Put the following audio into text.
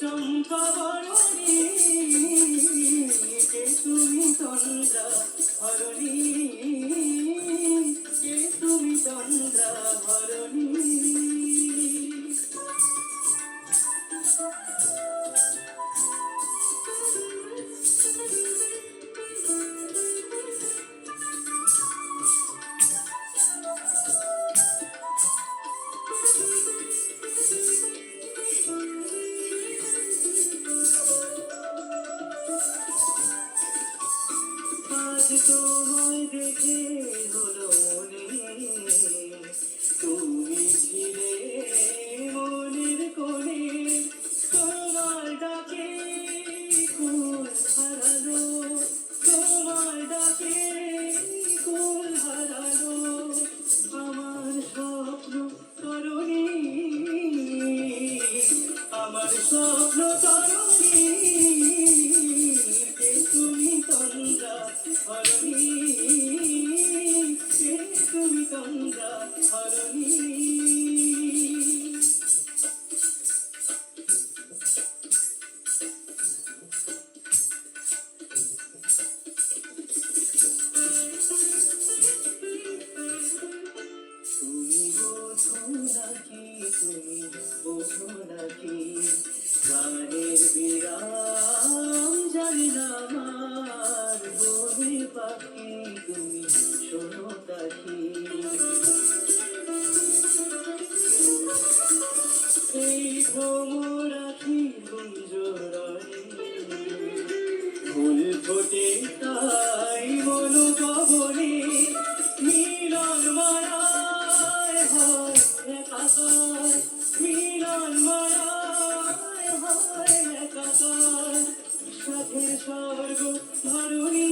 সম্ভব আজ দেখে তোমার ডাকে হারালো। ডাকে কুল হারালো। আমার স্বপ্ন তরণী আমার স্বপ্ন ভ্রমরাখি গুঞ্জরণে ফুল মিলন মায়ায় হয় একাকার। মিলন মায়ায় হয় একাকার। সাধের স্বর্গ ধরণী